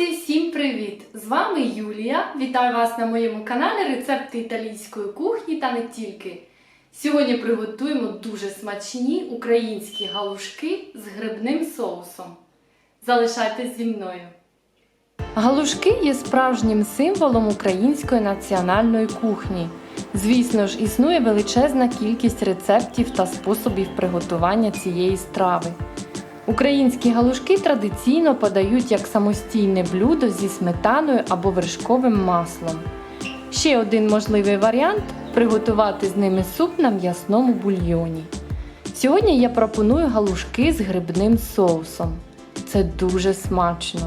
Друзі, всім привіт! З вами Юлія. Вітаю вас на моєму каналі Рецепти італійської кухні та не тільки. Сьогодні приготуємо дуже смачні українські галушки з грибним соусом. Залишайтесь зі мною. Галушки є справжнім символом української національної кухні. Звісно ж, існує величезна кількість рецептів та способів приготування цієї страви. Українські галушки традиційно подають як самостійне блюдо зі сметаною або вершковим маслом. Ще один можливий варіант приготувати з ними суп на м'ясному бульйоні. Сьогодні я пропоную галушки з грибним соусом. Це дуже смачно.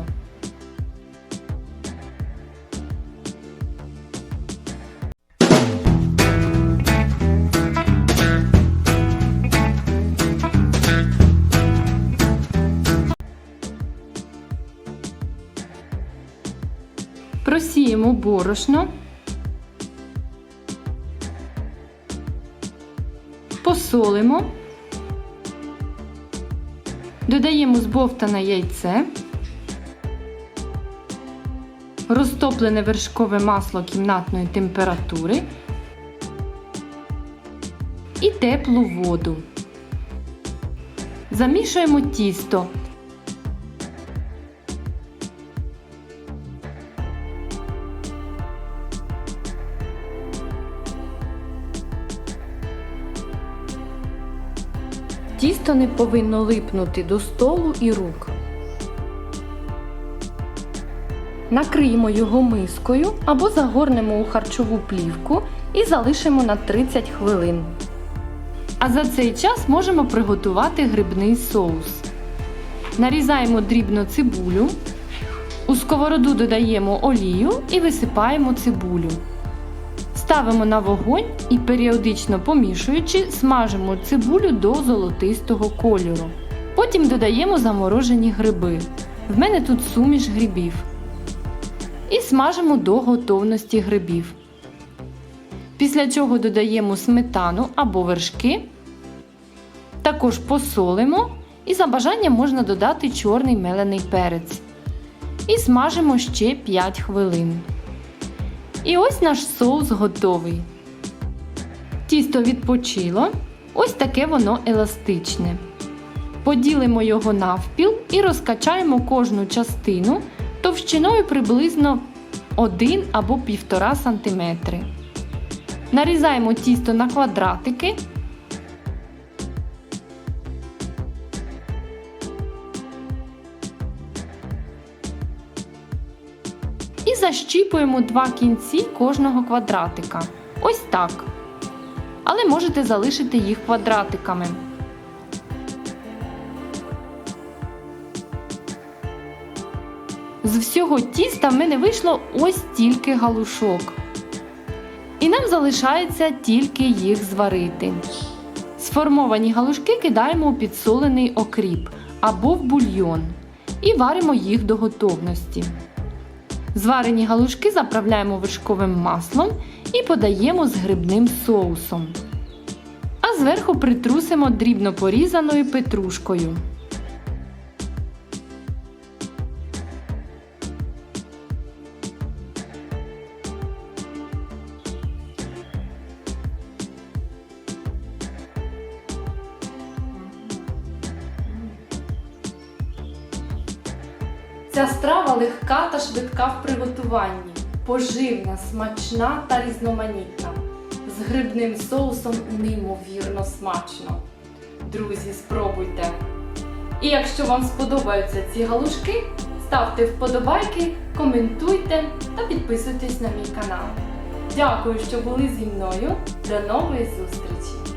Просіємо борошно. Посолимо. Додаємо збовтане яйце, розтоплене вершкове масло кімнатної температури і теплу воду. Замішуємо тісто. Тісто не повинно липнути до столу і рук. Накриємо його мискою або загорнемо у харчову плівку і залишимо на 30 хвилин. А за цей час можемо приготувати грибний соус. Нарізаємо дрібно цибулю. У сковороду додаємо олію і висипаємо цибулю. Ставимо на вогонь і періодично помішуючи, смажимо цибулю до золотистого кольору. Потім додаємо заморожені гриби. В мене тут суміш грибів. І смажимо до готовності грибів. Після чого додаємо сметану або вершки. Також посолимо і за бажанням можна додати чорний мелений перець. І смажимо ще 5 хвилин. І ось наш соус готовий. Тісто відпочило. Ось таке воно еластичне. Поділимо його навпіл і розкачаємо кожну частину товщиною приблизно 1 або 1,5 см. Нарізаємо тісто на квадратики. І защіпуємо два кінці кожного квадратика. Ось так. Але можете залишити їх квадратиками. З всього тіста в мене вийшло ось стільки галушок. І нам залишається тільки їх зварити. Сформовані галушки кидаємо у підсолений окріп або в бульйон і варимо їх до готовності. Зварені галушки заправляємо вершковим маслом і подаємо з грибним соусом. А зверху притрусимо дрібно порізаною петрушкою. Ця страва легка та швидка в приготуванні, поживна, смачна та різноманітна. З грибним соусом неймовірно смачно. Друзі, спробуйте! І якщо вам сподобаються ці галушки, ставте вподобайки, коментуйте та підписуйтесь на мій канал. Дякую, що були зі мною. До нової зустрічі!